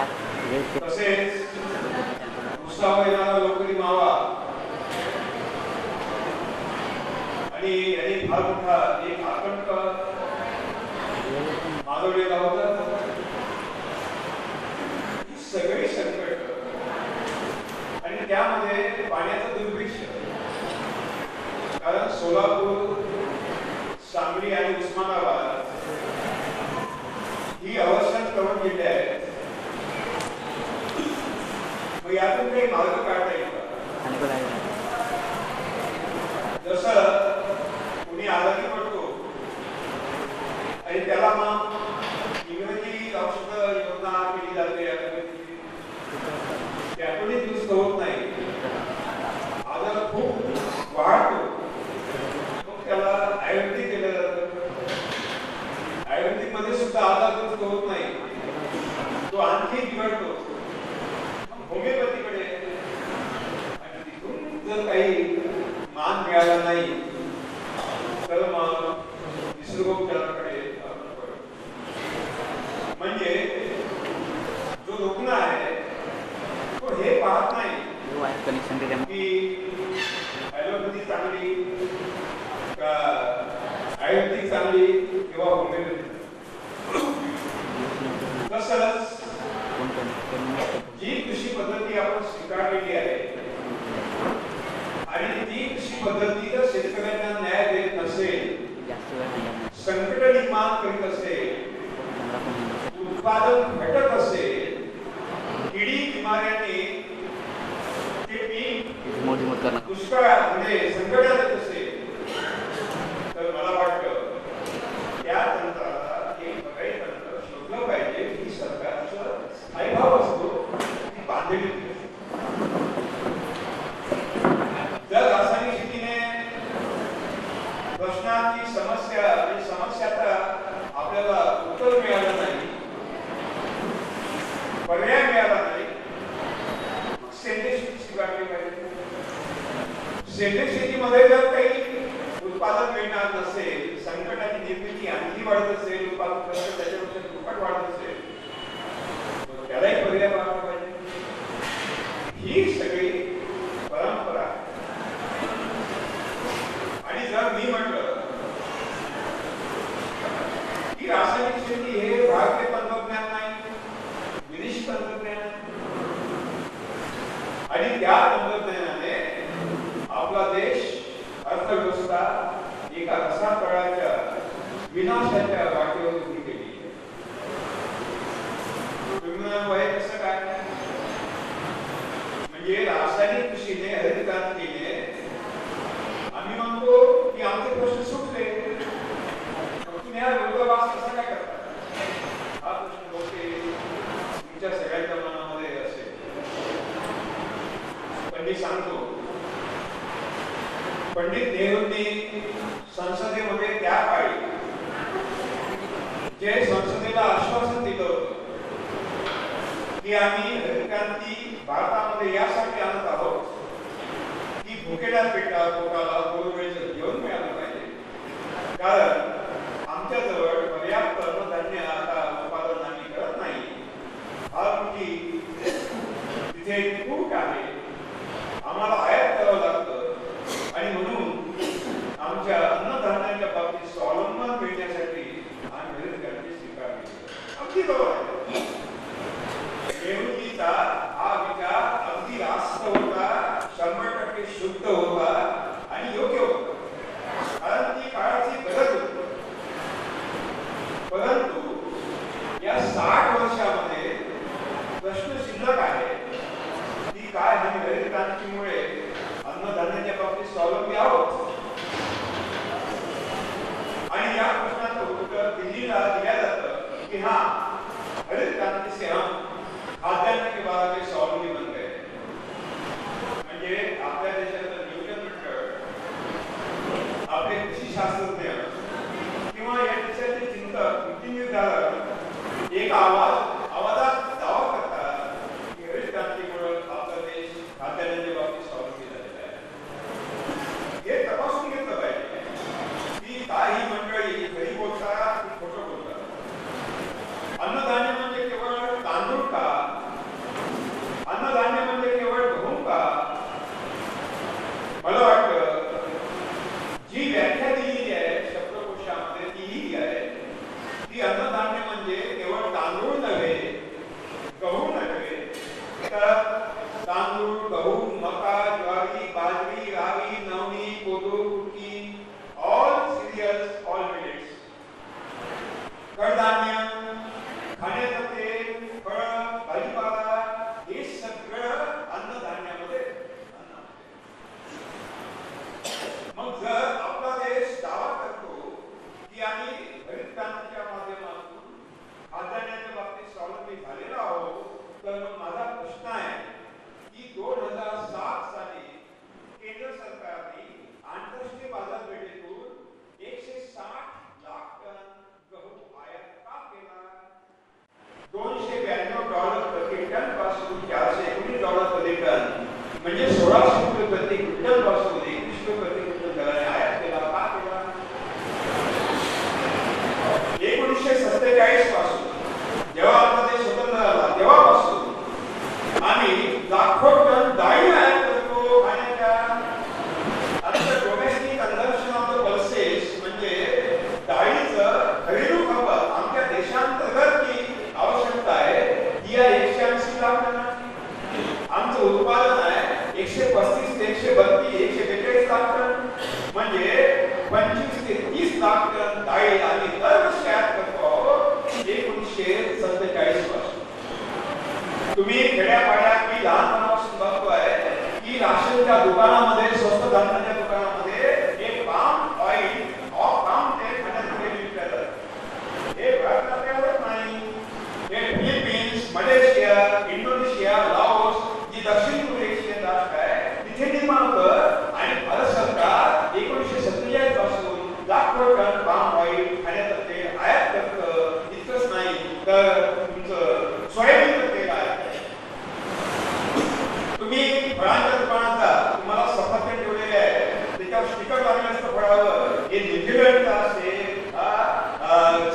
तसेच उत्साह येणारा लोकरी मावा आणि यांनी फार मोठा एक आतंक माजवलेला होता सगळी संकट आणि त्यामध्ये पाण्याचं दुर्भिक्ष. कारण सोलापूर सांगली आणि उस्मानाबाद ही अवस्था करून गेली आहे यातून काही मार्ग काढता येईल जसं कोणी आजारी पडतो आणि त्याला मग इंग्रजी औषध योजना केली जाते त्यातूनही उत्पादन भेटत असेल किडी किमाऱ्याने ते पीक दुष्काळ मी सांगतो. पंडित नेहरूंनी संसदेमध्ये त्या काळी जे संसदेला आश्वासन दिलं होतं की आम्ही हरिक्रांती भारतामध्ये यासाठी आणत आहोत की भुकेला पेटा लोकाला गोरवेचं घेऊन मिळालं पाहिजे. कारण आमच्याजवळ पर्याप्त अन्नधान्य आता उत्पादन आम्ही करत नाही कारण तिथे आम्हाला आयात करावं लागतं. आणि म्हणून आमच्या अन्नधान्याच्या बाबतीत स्वावलंबन मिळण्यासाठी आम्ही हरित क्रांती स्वीकारली अगदी बरोबर आहे.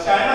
China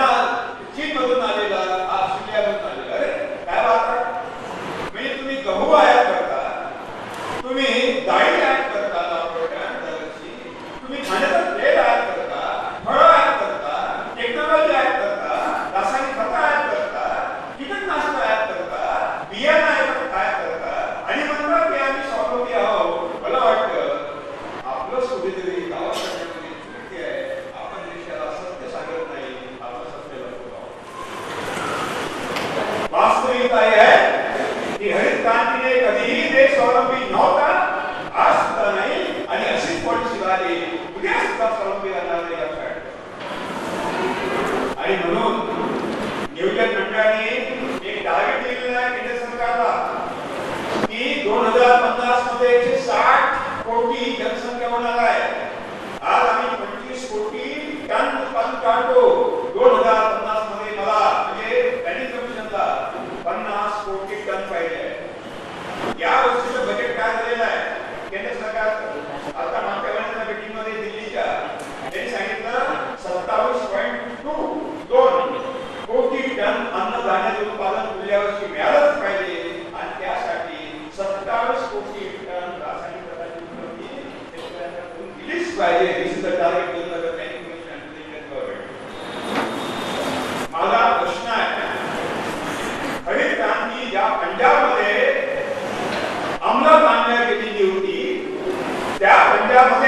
त्या पंजाबमध्ये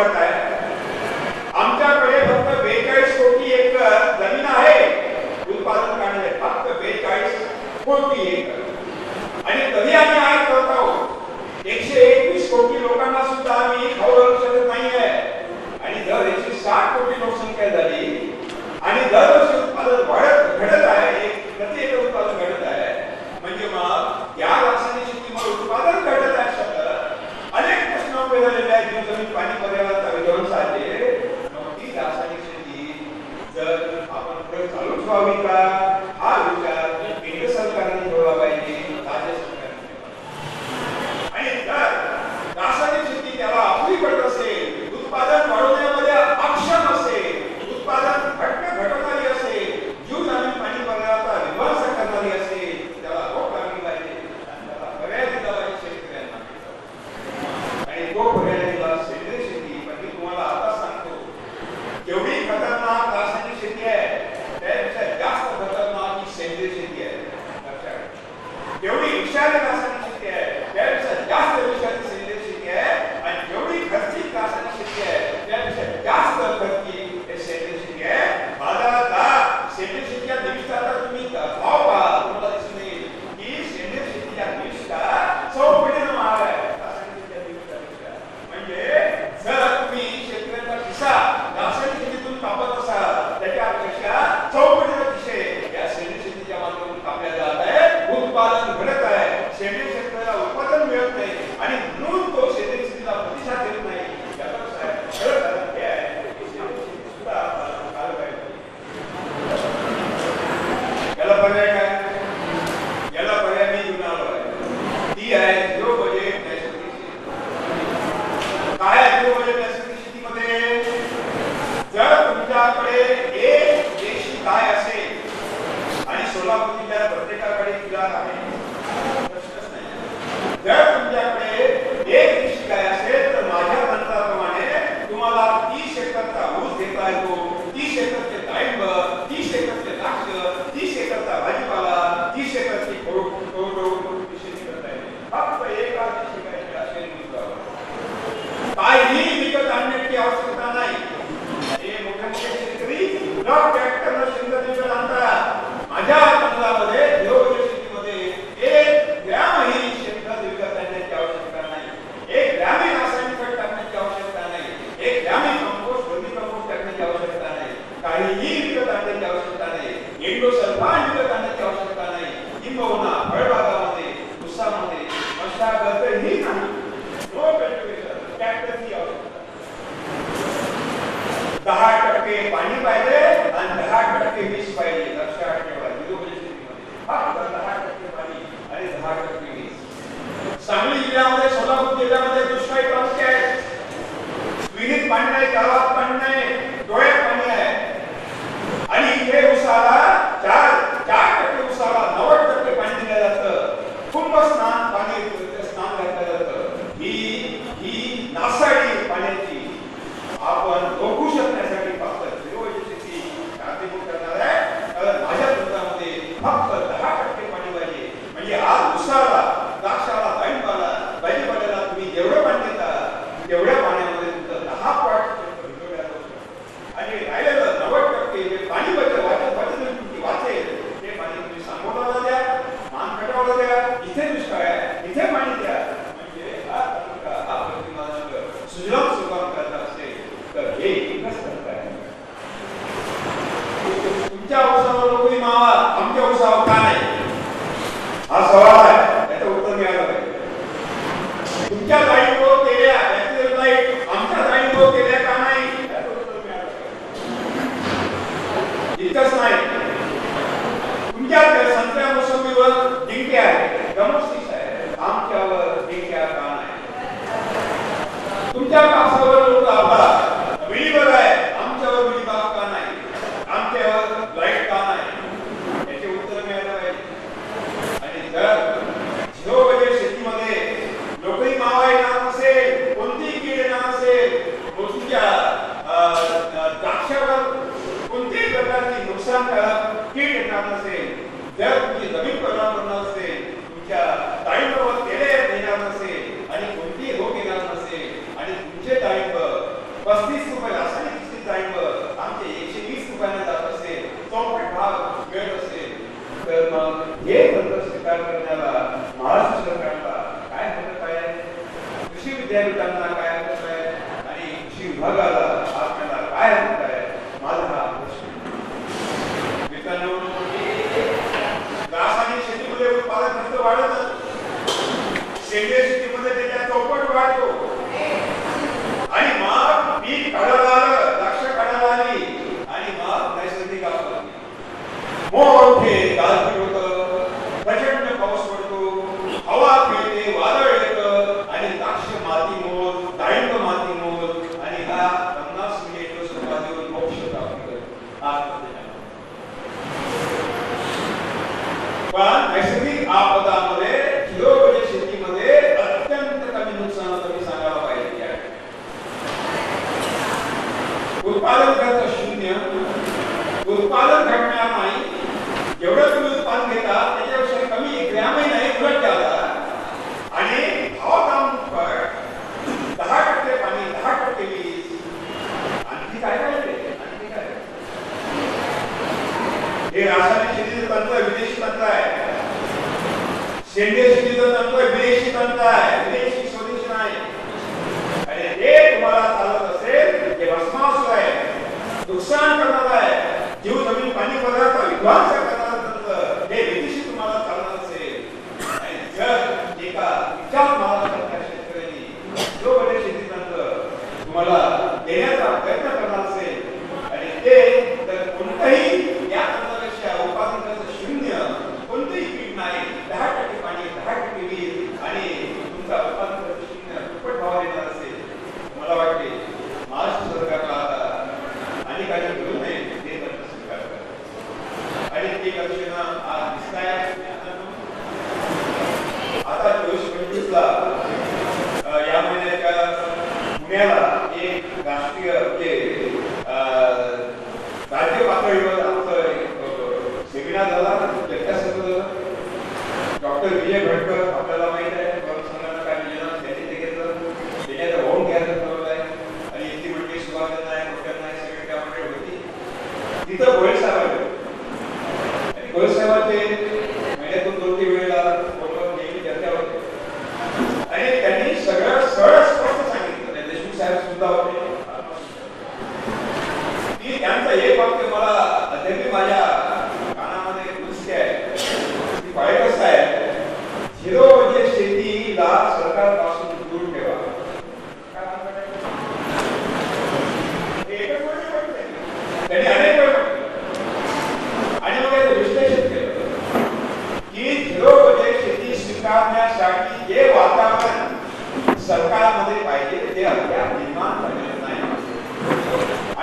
उत्पादन वाढत हा सवाल आहे त्याचं उत्तर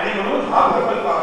आणि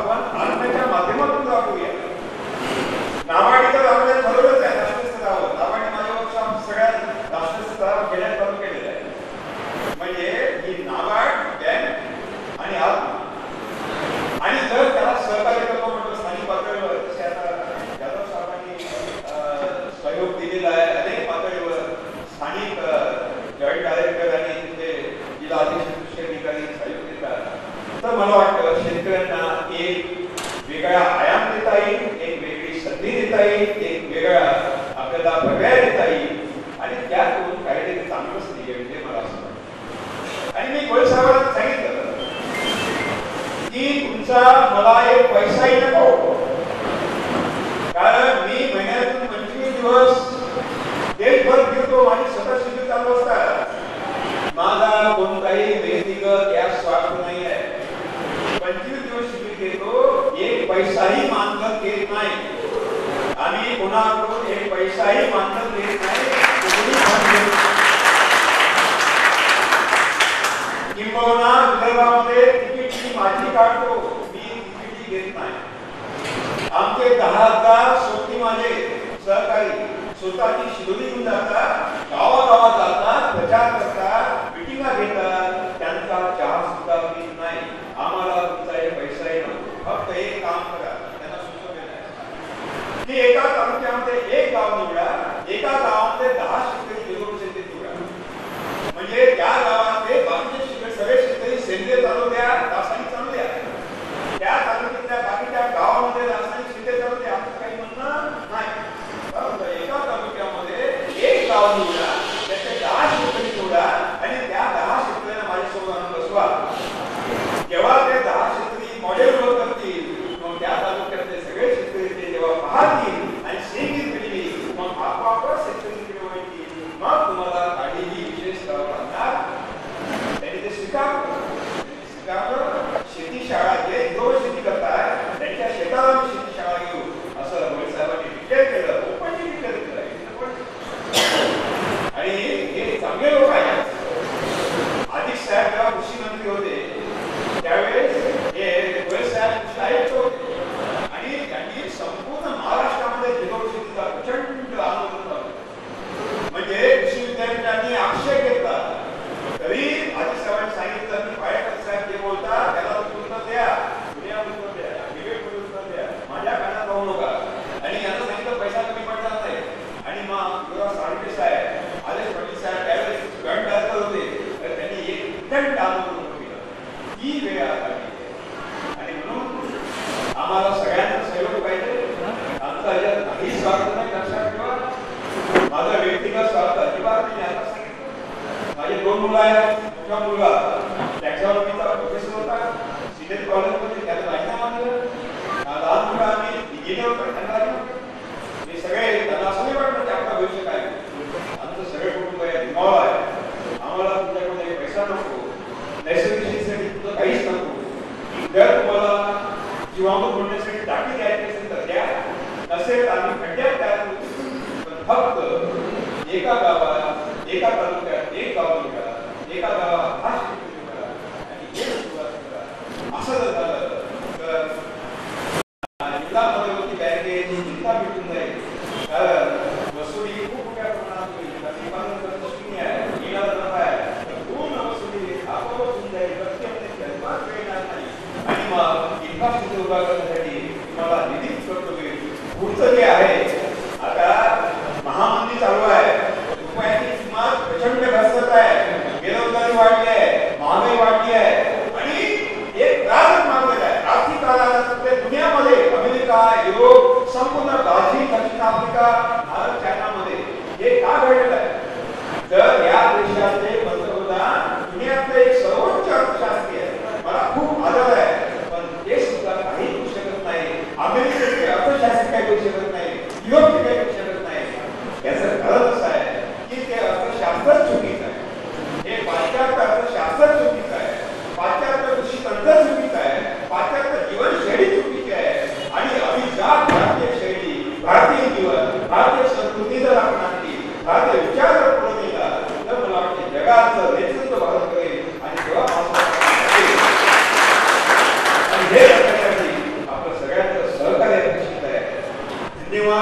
તમારે પૈસા आहेत मोठा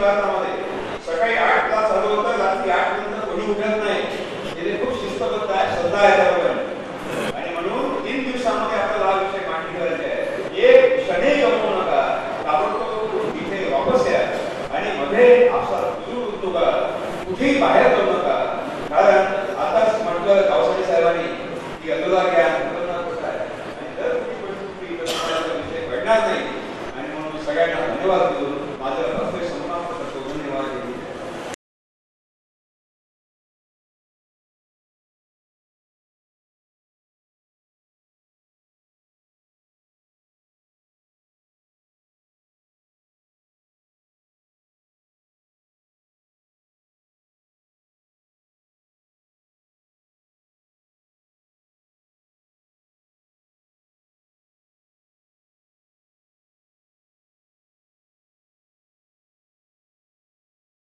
दक्षिण सकाळी आठ तास चालू होतात रात्री आठ नंतर कोणी उठत नाही. खूप शिस्तबद्ध आहे श्रद्धा आहे